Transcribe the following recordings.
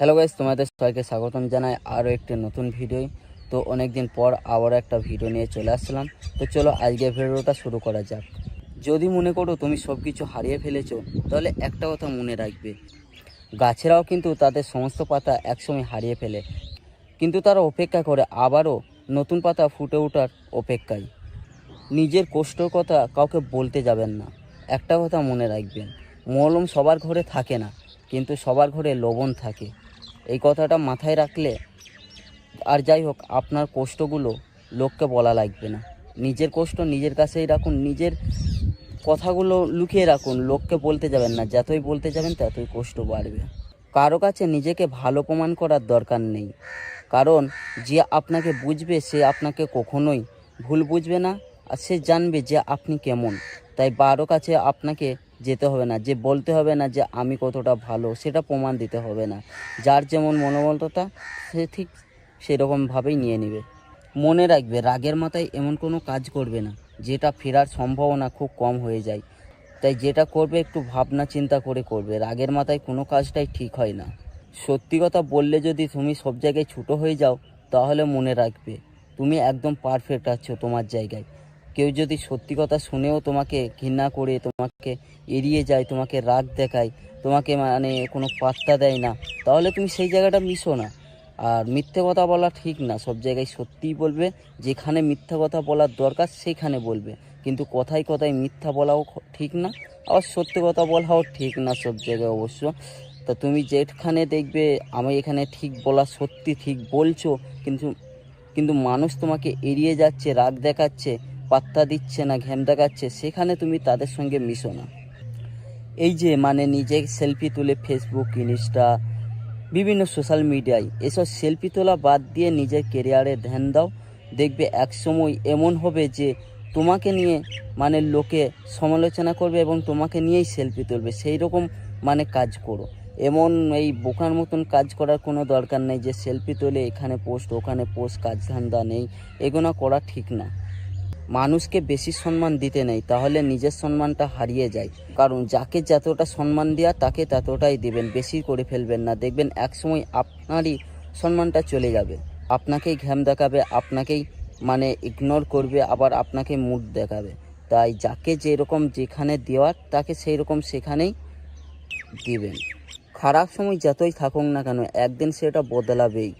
Hello guys তোমাদের সবাইকে স্বাগতম জানাই আরও একটি নতুন ভিডিও তো অনেক দিন পর আবারও একটা ভিডিও নিয়ে চলে আসলাম। তো চলো আজকের ভিডিওটা শুরু করা যাক। যদি মনে করো তুমি সব কিছু হারিয়ে ফেলেছো, তাহলে একটা কথা মনে রাখবে। গাছেরাও কিন্তু তাদের সমস্ত পাতা একসময় হারিয়ে ফেলে। কিন্তু তারা অপেক্ষা করে আবারও নতুন পাতা ফুটে ওঠার অপেক্ষায়। নিজের কষ্টর কথা কাউকে বলতে যাবেন না। একটা কথা মনে রাখবেন, মলম সবার ঘরে থাকে না, কিন্তু সবার ঘরে লবণ থাকে। এই কথাটা মাথায় রাখলে আর যাই হোক, আপনার কষ্টগুলো লোককে বলা লাগবে না। নিজের কষ্ট নিজের কাছেই রাখুন, নিজের কথাগুলো লুকিয়ে রাখুন, লোককে বলতে যাবেন না, যতই বলতে যাবেন ততই কষ্ট বাড়বে। কারও কাছে নিজেকে ভালো প্রমাণ করার দরকার নেই। কারণ যে আপনাকে বুঝবে, সে আপনাকে কখনোই ভুল বুঝবে না, আর সে জানবে যে আপনি কেমন। তাই বারো কাছে আপনাকে যেতে হবে না, যে বলতে হবে না যে আমি কতটা ভালো, সেটা প্রমাণ দিতে হবে না। যার যেমন মনোবলতা, সে ঠিক সেরকমভাবেই নিয়ে নেবে। মনে রাখবে, রাগের মাথায় এমন কোনো কাজ করবে না, যেটা ফেরার সম্ভাবনা খুব কম হয়ে যায়। তাই যেটা করবে একটু ভাবনা চিন্তা করে করবে, রাগের মাথায় কোনো কাজটাই ঠিক হয় না। সত্যি কথা বললে যদি তুমি সব জায়গায় ছোটো হয়ে যাও, তাহলে মনে রাখবে, তুমি একদম পারফেক্ট আছো তোমার জায়গায়। কেউ যদি সত্যি কথা শুনেও তোমাকে ঘৃণা করে, তোমাকে এড়িয়ে যায়, তোমাকে রাগ দেখায়, তোমাকে মানে কোনো পাত্তা দেয় না, তাহলে তুমি সেই জায়গাটা মিশো না। আর মিথ্যে কথা বলা ঠিক না, সব জায়গায় সত্যিই বলবে, যেখানে মিথ্যা কথা বলার দরকার সেইখানে বলবে। কিন্তু কথায় কথায় মিথ্যা বলাও ঠিক না, আবার সত্যি কথা বলাও ঠিক না সব জায়গায় অবশ্য। তা তুমি যেখানে দেখবে, আমি এখানে ঠিক বলা সত্যি ঠিক বলছো, কিন্তু কিন্তু মানুষ তোমাকে এড়িয়ে যাচ্ছে, রাগ দেখাচ্ছে পাত্তা দিচ্ছে না ঘ্যাম দেখাচ্ছে সেখানে তুমি তাদের সঙ্গে মিশো না। এই যে মানে নিজে সেলফি তুলে ফেসবুক ইনস্টা বিভিন্ন সোশ্যাল মিডিয়ায় এসব সেলফি তোলা বাদ দিয়ে নিজের কেরিয়ারে ধ্যান দাও। দেখবে এক সময় এমন হবে যে তোমাকে নিয়ে মানে লোকে সমালোচনা করবে এবং তোমাকে নিয়েই সেলফি তুলবে। সেই রকম মানে কাজ করো। এমন এই বোকার মতন কাজ করার কোনো দরকার নেই যে সেলফি তোলে এখানে পোস্ট ওখানে পোস্ট কাজ ধান্দা নেই। এগুলো করা ঠিক না। মানুষকে বেশি সম্মান দিতে নেই, তাহলে নিজের সম্মানটা হারিয়ে যায়। কারণ যাকে যতটা সম্মান দেওয়া তাকে ততটাই দেবেন, বেশি করে ফেলবেন না। দেখবেন একসময় আপনারই সম্মানটা চলে যাবে। আপনাকেই ঘ্যাম দেখাবে, আপনাকেই মানে ইগনোর করবে, আবার আপনাকে মুড দেখাবে। তাই যাকে যেরকম যেখানে দেওয়ার, তাকে সেই রকম সেখানেই দিবেন। খারাপ সময় যতই থাকুক না কেন, একদিন সেটা বদলাবেই।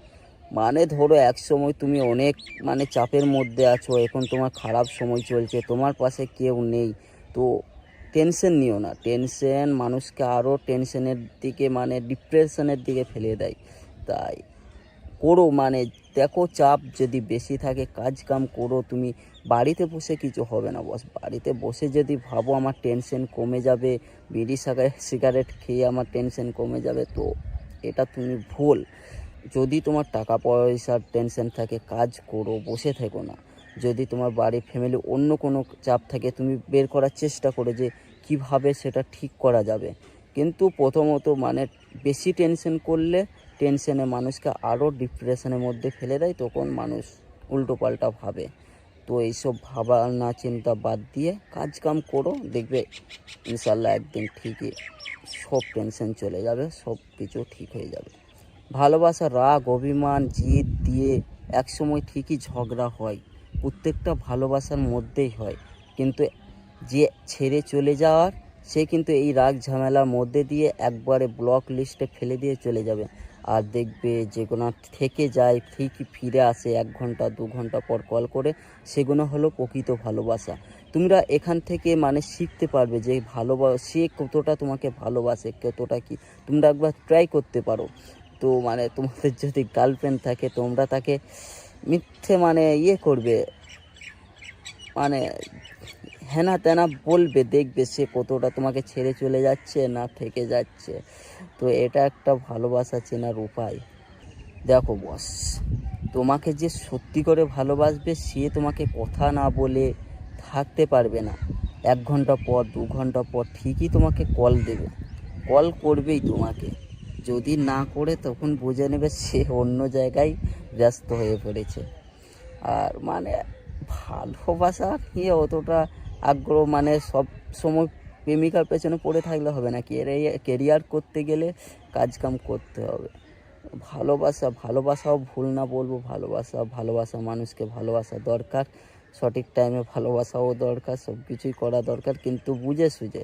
মানে ধরো এক সময় তুমি অনেক মানে চাপের মধ্যে আছো, এখন তোমার খারাপ সময় চলছে, তোমার পাশে কেউ নেই, তো টেনশন নিও না। টেনশন মানুষকে আরও টেনশনের দিকে মানে ডিপ্রেশনের দিকে ফেলে দেয়। তাই করো মানে দেখো চাপ যদি বেশি থাকে, কাজ কাম করো, তুমি বাড়িতে বসে কিছু হবে না বস বাড়িতে বসে যদি ভাবো আমার টেনশন কমে যাবে, বিড়ি সিগারেট সিগারেট খেয়ে আমার টেনশন কমে যাবে, তো এটা তুমি ভুল। যদি তোমার টাকা পয়সার টেনশন থাকে, কাজ করো, বসে থেকো না। যদি তোমার বাড়ি ফ্যামিলি অন্য কোনো চাপ থাকে, তুমি বের করার চেষ্টা করো যে কীভাবে সেটা ঠিক করা যাবে। কিন্তু প্রথমত মানে বেশি টেনশন করলে টেনশনে মানুষকে আরও ডিপ্রেশনের মধ্যে ফেলে দেয়, তখন মানুষ উল্টোপাল্টা ভাবে। তো এইসব ভাবনা চিন্তা বাদ দিয়ে কাজ কাম করো, দেখবে ইনশাল্লাহ একদিন ঠিকই সব টেনশন চলে যাবে সব কিছু ঠিক হয়ে যাবে। ভালোবাসা, রাগ, অভিমান, জিদ দিয়ে একসময় ঠিকই ঝগড়া হয়। প্রত্যেকটা ভালোবাসার মধ্যেই হয়। কিন্তু যে ছেড়ে চলে যাওয়ার, সে কিন্তু এই রাগ ঝামেলার মধ্যে দিয়ে একবারে ব্লক লিস্টে ফেলে দিয়ে চলে যাবে। আর দেখবে যেগুলো থেকে যায়, ঠিকই ফিরে আসে এক ঘণ্টা, দু ঘণ্টা পর কল করে, সেগুলো হলো প্রকৃত ভালোবাসা। তোমরা এখান থেকে মানে শিখতে পারবে যে ভালোবাসা সে কতটা তোমাকে ভালোবাসে, কতটা কি। তোমরা একবার ট্রাই করতে পারো। তো মানে তোমাদের যদি গার্লফ্রেন্ড থাকে, তোমরা তাকে মিথ্যে মানে ইয়ে করবে মানে হেনা তেনা বলবে, দেখবে সে কতটা তোমাকে ছেড়ে চলে যাচ্ছে না থেকে যাচ্ছে। তো এটা একটা ভালোবাসা চেনার উপায়। দেখো বস তোমাকে যে সত্যি করে ভালোবাসবে, সে তোমাকে কথা না বলে থাকতে পারবে না। এক ঘণ্টা পর, দু ঘণ্টা পর ঠিকই তোমাকে কল দেবে। কল করবেই তোমাকে। যদি না করে, তখন বুঝে নেবে সে অন্য জায়গায় ব্যস্ত হয়ে পড়েছে। আর মানে ভালোবাসা নিয়ে অতটা আগ্রহ মানে সব সময় প্রেমিকার পেছনে পড়ে থাকলে হবে না। কেরিয়ার করতে গেলে কাজ কাম করতে হবে। ভালোবাসা ভালোবাসাও ভুল না বলব। ভালোবাসা ভালোবাসা মানুষকে ভালোবাসা দরকার। সঠিক টাইমে ভালোবাসাও দরকার, সব কিছুই করা দরকার। কিন্তু বুঝে সুঝে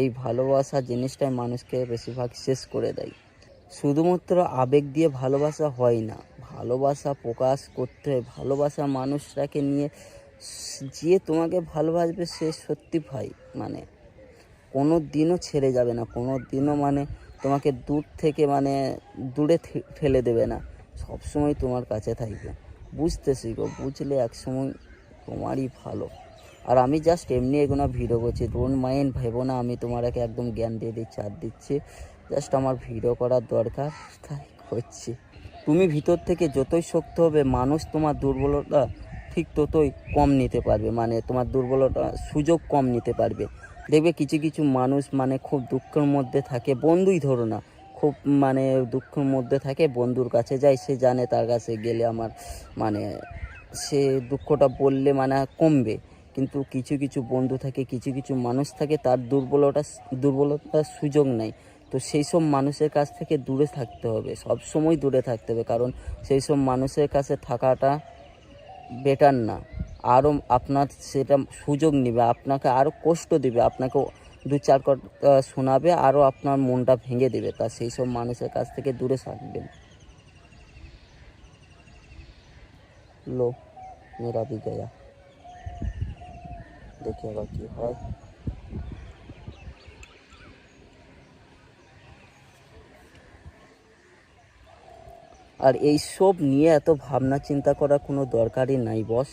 এই ভালোবাসা জিনিসটাই মানুষকে বেশিরভাগ শেষ করে দেয়। শুধুমাত্র আবেগ দিয়ে ভালোবাসা হয় না, ভালোবাসা প্রকাশ করতে হয়। ভালোবাসা মানুষটাকে নিয়ে যে তোমাকে ভালোবাসবে সে সত্যি ভাই মানে কোনো দিনও ছেড়ে যাবে না কোনো দিনও মানে তোমাকে দূর থেকে মানে দূরে ফেলে দেবে না সব সময় তোমার কাছে থাকবে। বুঝতে শিখো, বুঝলে একসময় তোমারই ভালো। আর আমি জাস্ট এমনি এগুলো ভিডিও করছি ডোন্ট মাইন্ড ভেবো না, আমি তোমাকে একদম জ্ঞান দিয়ে দিচ্ছি, আর দিচ্ছি। জাস্ট আমার ভিডিও করার দরকার, তাই করছি। তুমি ভিতর থেকে যতই শক্ত হবে, মানুষ তোমার দুর্বলতা ঠিক ততই কম নিতে পারবে। মানে তোমার দুর্বলতা সুযোগ কম নিতে পারবে। দেখবে কিছু কিছু মানুষ মানে খুব দুঃখের মধ্যে থাকে, বন্ধুই ধরো না। খুব মানে দুঃখের মধ্যে থাকে, বন্ধুর কাছে যায়, সে জানে তার কাছে গেলে আমার মানে সে দুঃখটা বললে মানে কমবে। কিন্তু কিছু কিছু বন্ধু থাকে, কিছু কিছু মানুষ থাকে, তার দুর্বলতা, দুর্বলতার সুযোগ নেই। তো সেই সব মানুষের কাছ থেকে দূরে থাকতে হবে সব সময় দূরে থাকতে হবে কারণ সেই সব মানুষের কাছে থাকাটা বেটার না আরও আপনার সেটা সুযোগ নেবে আপনাকে আরও কষ্ট দেবে আপনাকে দু চার কথা শোনাবে আরও আপনার মনটা ভেঙে দেবে তা সেই সব মানুষের কাছ থেকে দূরে থাকবেন লো মেরা भी गया দেখি আবার কি হয় আর এই সব নিয়ে এত ভাবনা চিন্তা করা কোনো দরকারই নাই বস